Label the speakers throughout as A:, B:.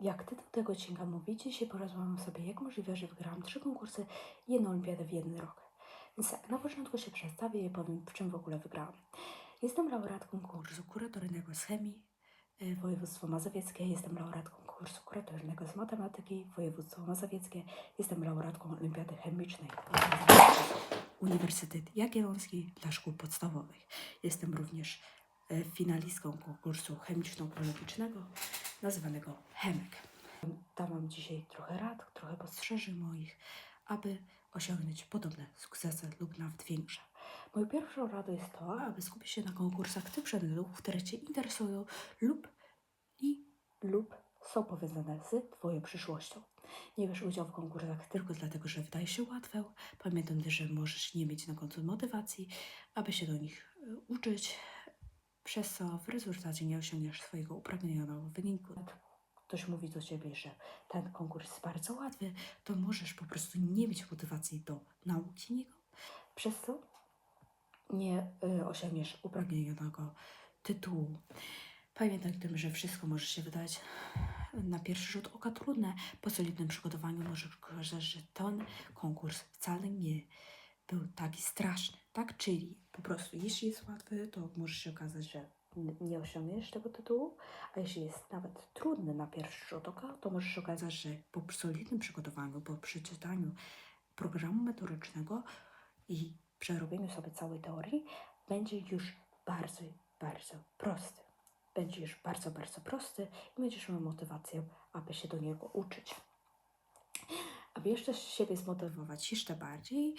A: jak tytuł tego odcinka mówi, dzisiaj porozmawiam sobie, jak możliwe, że wygrałam trzy konkursy i jedną olimpiadę w jeden rok. Więc tak, na początku się przedstawię i powiem, w czym w ogóle wygrałam. Jestem laureatką konkursu kuratoryjnego z chemii, e, województwo mazowieckie. Jestem laureatką konkursu kuratoryjnego z matematyki, województwo mazowieckie. Jestem laureatką olimpiady chemicznej. Uniwersytet Jagielloński dla szkół podstawowych. Jestem również e, finalistką konkursu chemiczno-biologicznego nazywanego Chemek. Dam Wam dzisiaj trochę rad, trochę postrzeżeń moich, aby osiągnąć podobne sukcesy lub nawet większe. Moją pierwszą radą jest to, aby skupić się na konkursach tych przedmiotów, które Cię interesują lub i lub są powiązane z Twoją przyszłością. Nie bierz udziału w konkursach tylko dlatego, że wydaje się łatwe. Pamiętaj też, że możesz nie mieć na końcu motywacji, aby się do nich e, uczyć, przez co w rezultacie nie osiągniesz swojego upragnionego wyniku. Ktoś mówi do ciebie, że ten konkurs jest bardzo łatwy, to możesz po prostu nie mieć motywacji do nauki niego, przez co nie y, osiągniesz upragnionego tytułu. Pamiętaj o tym, że wszystko może się wydać na pierwszy rzut oka trudne. Po solidnym przygotowaniu możesz okazać, że ten konkurs wcale nie był taki straszny, tak? Czyli po prostu, jeśli jest łatwy, to może się okazać, że nie osiągniesz tego tytułu, a jeśli jest nawet trudny na pierwszy rzut oka, to może się okazać, że po solidnym przygotowaniu, po przeczytaniu programu metodycznego i przerobieniu sobie całej teorii, będzie już bardzo, bardzo prosty. Będzie już bardzo, bardzo prosty i będziesz miał motywację, aby się do niego uczyć. Aby jeszcze siebie zmotywować jeszcze bardziej,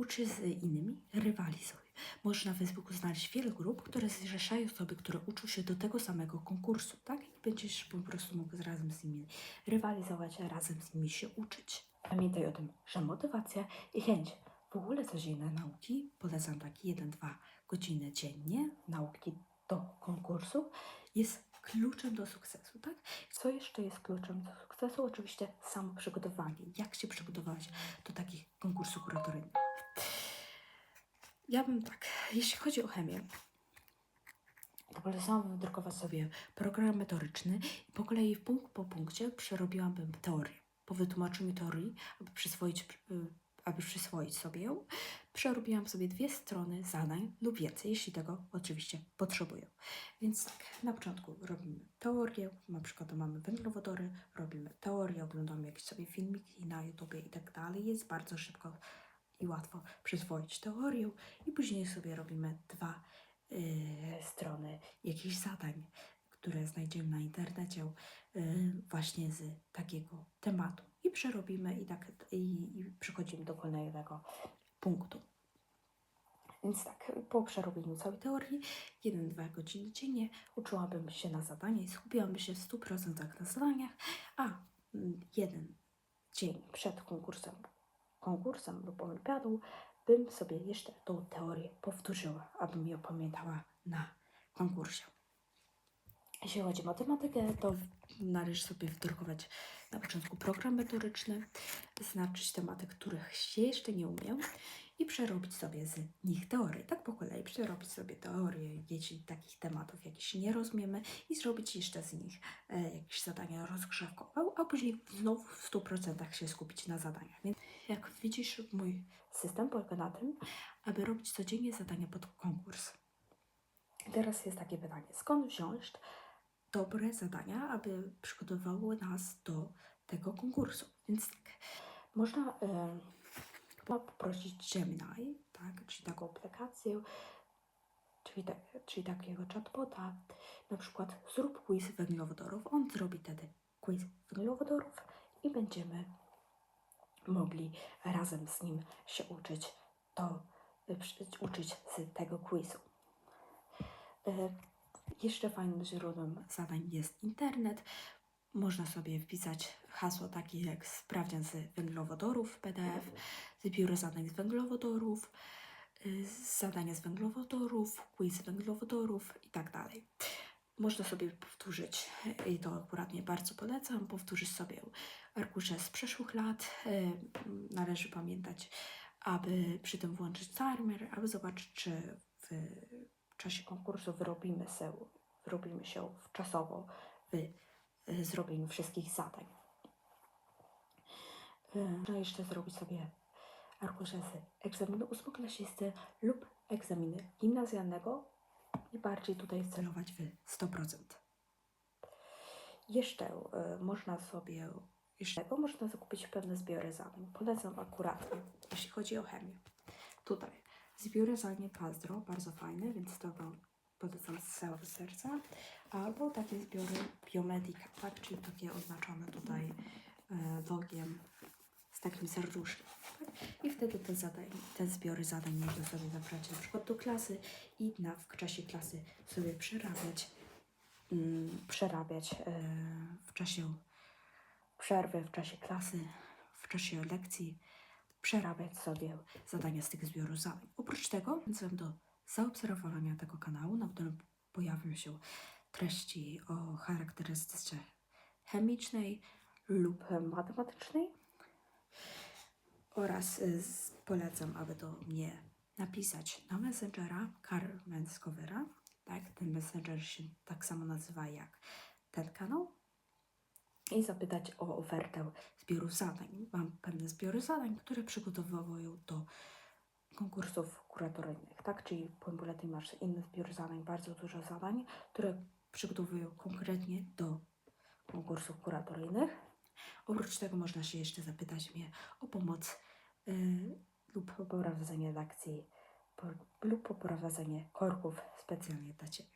A: uczy z innymi, rywalizuj. Możesz na Facebooku znaleźć wiele grup, które zrzeszają osoby, które uczą się do tego samego konkursu, tak? I będziesz po prostu mógł razem z nimi rywalizować, razem z nimi się uczyć. Pamiętaj o tym, że motywacja i chęć w ogóle codzienne nauki, polecam tak 1-2 godziny dziennie nauki do konkursu, jest kluczem do sukcesu, tak? Co jeszcze jest kluczem do sukcesu? Oczywiście samo przygotowanie. Jak się przygotować do takich konkursów kuratoryjnych? Ja bym tak, jeśli chodzi o chemię, to polecałabym wydrukować sobie program metoryczny i po kolei punkt po punkcie przerobiłabym teorię. Po wytłumaczeniu teorii, aby przyswoić, y, aby przyswoić sobie ją, przerobiłam sobie dwie strony zadań lub więcej, jeśli tego oczywiście potrzebują. Więc tak, na początku robimy teorię, na przykład mamy węglowodory, robimy teorię, oglądamy jakieś sobie filmiki na YouTubie i tak dalej. Jest bardzo szybko i łatwo przyswoić teorię i później sobie robimy dwa y, strony jakichś zadań, które znajdziemy na internecie y, właśnie z takiego tematu i przerobimy i tak i, i do kolejnego punktu. Więc tak, po przerobieniu całej teorii, 1-2 godziny dziennie, uczyłabym się na zadanie i skupiłabym się w 100% na zadaniach, a mm, jeden dzień przed konkursem, konkursem lub olimpiadą bym sobie jeszcze tą teorię powtórzyła, abym ją pamiętała na konkursie. Jeśli chodzi o matematykę, to należy sobie wdrukować na początku program metoryczny, znaczyć tematy, których się jeszcze nie umiem i przerobić sobie z nich teorię. Tak po kolei przerobić sobie teorię, jeśli takich tematów jakichś nie rozumiemy i zrobić jeszcze z nich e, jakieś zadania rozgrzewkowe, a później znowu w 100% się skupić na zadaniach. Więc jak widzisz, mój system polega na tym, aby robić codziennie zadania pod konkurs. Teraz jest takie pytanie, skąd wziąć dobre zadania, aby przygotowały nas do tego konkursu? Więc tak, można e, poprosić Gemini, tak, czyli taką aplikację, czyli, czyli takiego chatbota, na przykład zrób quiz węglowodorów, on zrobi wtedy quiz węglowodorów i będziemy mogli razem z nim się uczyć, to, przy- uczyć z tego quizu. E, Jeszcze fajnym źródłem zadań jest internet. Można sobie wpisać hasło takie jak sprawdzian z węglowodorów PDF, z biura zadań z węglowodorów, y, zadania z węglowodorów, quiz z węglowodorów i tak dalej. Można sobie powtórzyć, i to akurat nie bardzo polecam, powtórzyć sobie arkusze z przeszłych lat. Y, Należy pamiętać, aby przy tym włączyć timer, aby zobaczyć, czy w czasie konkursu wyrobimy się, wyrobimy się czasowo w y, zrobieniu wszystkich zadań. Można jeszcze zrobić sobie arkusze egzaminu ósmoklasisty lub egzaminu gimnazjalnego i bardziej tutaj celować w 100%. Jeszcze y, można sobie jeszcze można zakupić pewne zbiory zadań. Polecam akuratnie, jeśli chodzi o chemię. Tutaj zbiory zadań Pazdro, bardzo fajne, więc to Wam polecam z całego serca. Albo takie zbiory Biomedica, tak? czyli takie oznaczone tutaj e, logiem z takim serduszkiem. Tak? I wtedy te, zadań, te zbiory zadań można sobie zabrać na przykład do klasy i na, w czasie klasy sobie przerabiać, mm, przerabiać e, w czasie przerwy, w czasie klasy, w czasie lekcji, przerabiać sobie zadania z tych zbiorów zadań. Oprócz tego zachęcam do zaobserwowania tego kanału, na którym pojawią się treści o charakterystyce chemicznej lub matematycznej oraz y, polecam, aby do mnie napisać na Messengera Scovera, tak, ten Messenger się tak samo nazywa jak ten kanał i zapytać o ofertę zbiorów zadań. Mam pewne zbiory zadań, które przygotowują do konkursów kuratoryjnych, tak? Czyli po bulletin masz inny zbiór zadań, bardzo dużo zadań, które przygotowują konkretnie do konkursów kuratoryjnych. Oprócz tego można się jeszcze zapytać mnie o pomoc y, lub poprowadzenie lekcji po, lub poprowadzenie korków specjalnie dla Ciebie.